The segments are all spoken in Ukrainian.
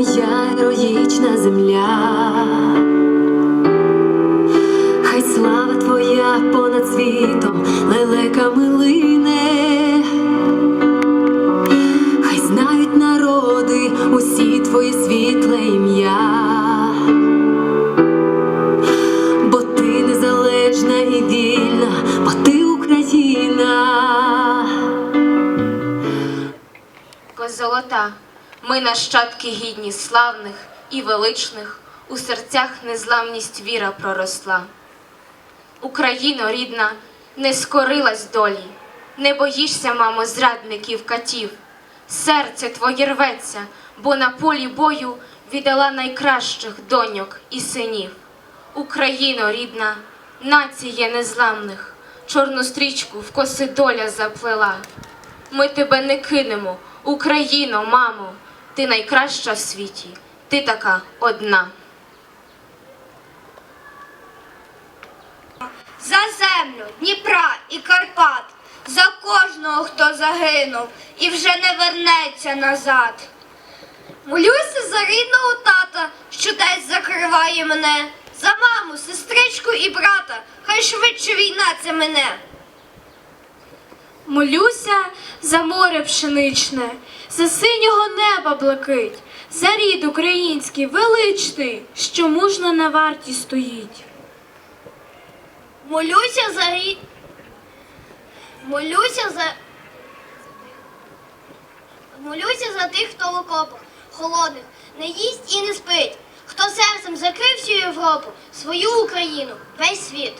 моя героїчна земля, хай слава твоя понад світом лелека милине, хай знають народи усі твої світле ім'я. Ми нащадки гідні славних і величних, у серцях незламність віра проросла. Україно рідна, не скорилась долі, не боїшся, мамо, зрадників катів. Серце твоє рветься, бо на полі бою віддала найкращих доньок і синів. Україно рідна, нація незламних, чорну стрічку в коси доля заплела. Ми тебе не кинемо, Україно, мамо, ти найкраща в світі, ти така одна. За землю Дніпра і Карпат, за кожного, хто загинув і вже не вернеться назад. Молюся за рідного тата, що десь закриває мене, за маму, сестричку і брата, хай швидше війна це мене. Молюся за море пшеничне, за синього неба блакить, за рід український величний, що мужно на варті стоїть. Молюся за рід. Молюся за. Молюся за тих, хто в окопах, холодних, не їсть і не спить, хто серцем закрив всю Європу, свою Україну, весь світ.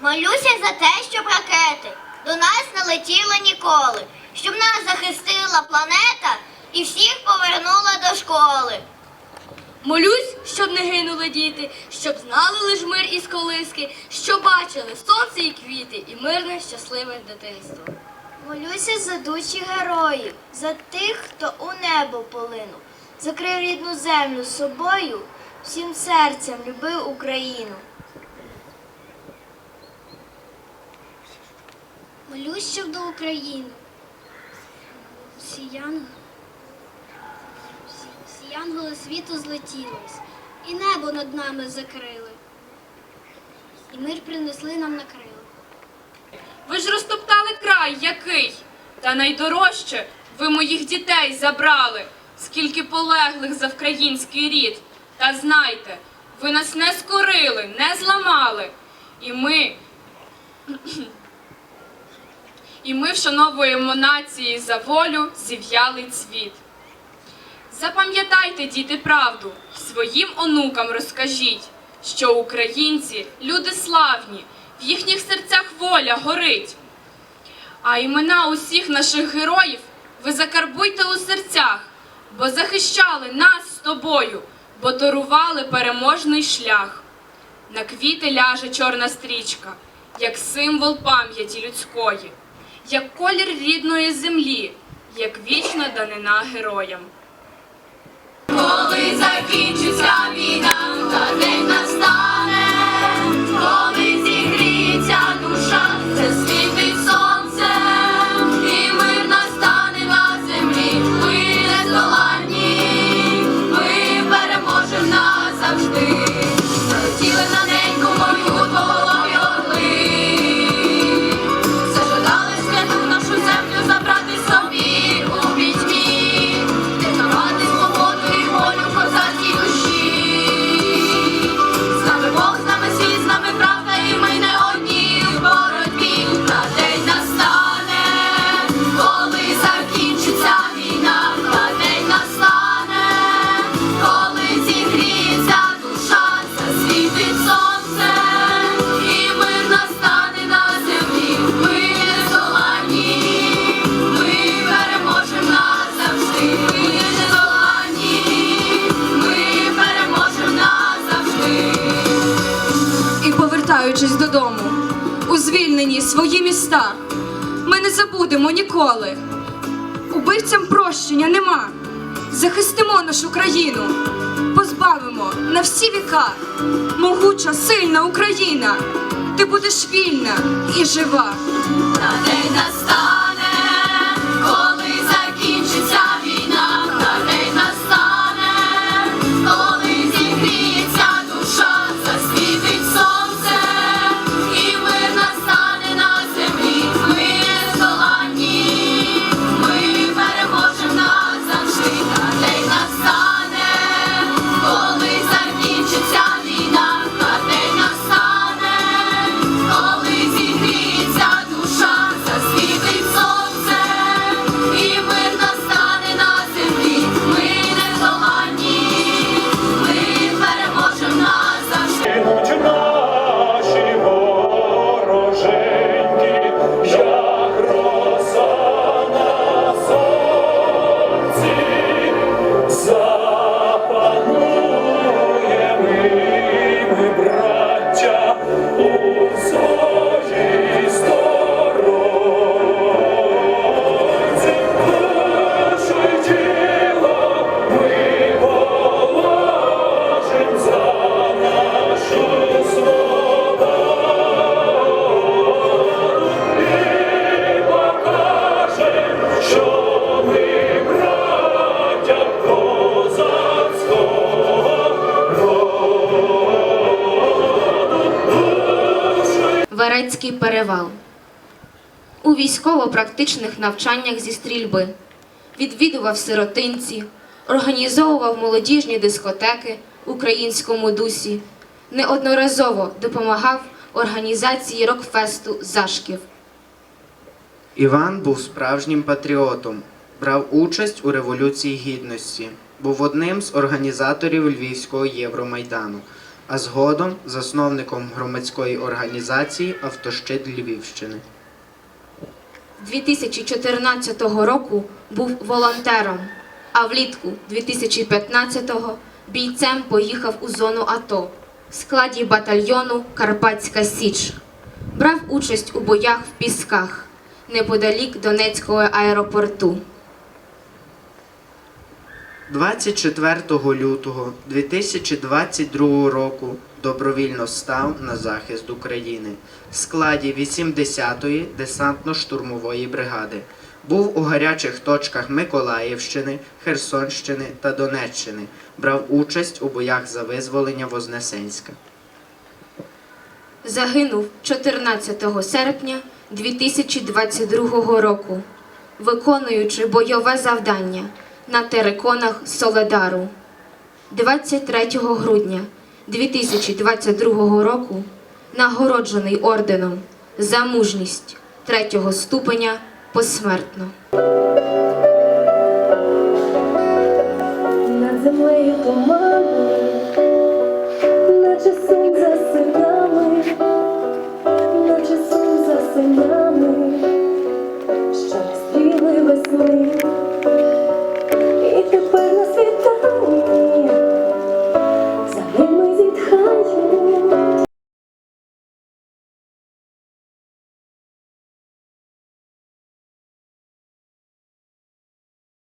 Молюся за те, щоб ракети до нас не летіли ніколи, щоб нас захистила планета і всіх повернула до школи. Молюсь, щоб не гинули діти, щоб знали лиш мир із колиски, що бачили сонце і квіти, і мирне, щасливе дитинство. Молюся за душі героїв, за тих, хто у небо полинув, закрив рідну землю собою, всім серцем любив Україну. Молюсь, до України. Сіян... Всі світу злетілись, і небо над нами закрили, і мир принесли нам на крила. Ви ж розтоптали край який, та найдорожче ви моїх дітей забрали, скільки полеглих за вкраїнський рід. Та знайте, ви нас не скорили, не зламали. І ми, і ми вшановуємо нації за волю зів'ялий цвіт. Запам'ятайте, діти, правду, своїм онукам розкажіть, що українці люди славні, в їхніх серцях воля горить. А імена усіх наших героїв ви закарбуйте у серцях, бо захищали нас з тобою, бо торували переможний шлях. На квіти ляже чорна стрічка, як символ пам'яті людської, як колір рідної землі, як вічна данина героям. Коли закінчиться війна, та день настане, коли зігріться душа, це повертаючись додому, у звільнені свої міста, ми не забудемо ніколи. Убивцям прощення нема. Захистимо нашу країну, позбавимо на всі віка. Могуча, сильна Україна, ти будеш вільна і жива. На день настане, Турецький перевал. У військово-практичних навчаннях зі стрільби відвідував сиротинці, організовував молодіжні дискотеки в українському дусі, неодноразово допомагав організації рок-фесту Зашків. Іван був справжнім патріотом, брав участь у Революції Гідності, був одним з організаторів Львівського Євромайдану, а згодом засновником громадської організації Автощит Львівщини. 2014 року був волонтером, а влітку 2015-го бійцем поїхав у зону АТО в складі батальйону Карпатська Січ. Брав участь у боях в Пісках неподалік Донецького аеропорту. 24 лютого 2022 року добровільно став на захист України в складі 80-ї десантно-штурмової бригади. Був у гарячих точках Миколаївщини, Херсонщини та Донеччини. Брав участь у боях за визволення Вознесенська. Загинув 14 серпня 2022 року, виконуючи бойове завдання на териконах Соледару. 23 грудня 2022 року нагороджений орденом за мужність третього ступеня посмертно. Над землею тумани, наче сум за синами, наче сум за синами, що стріли весни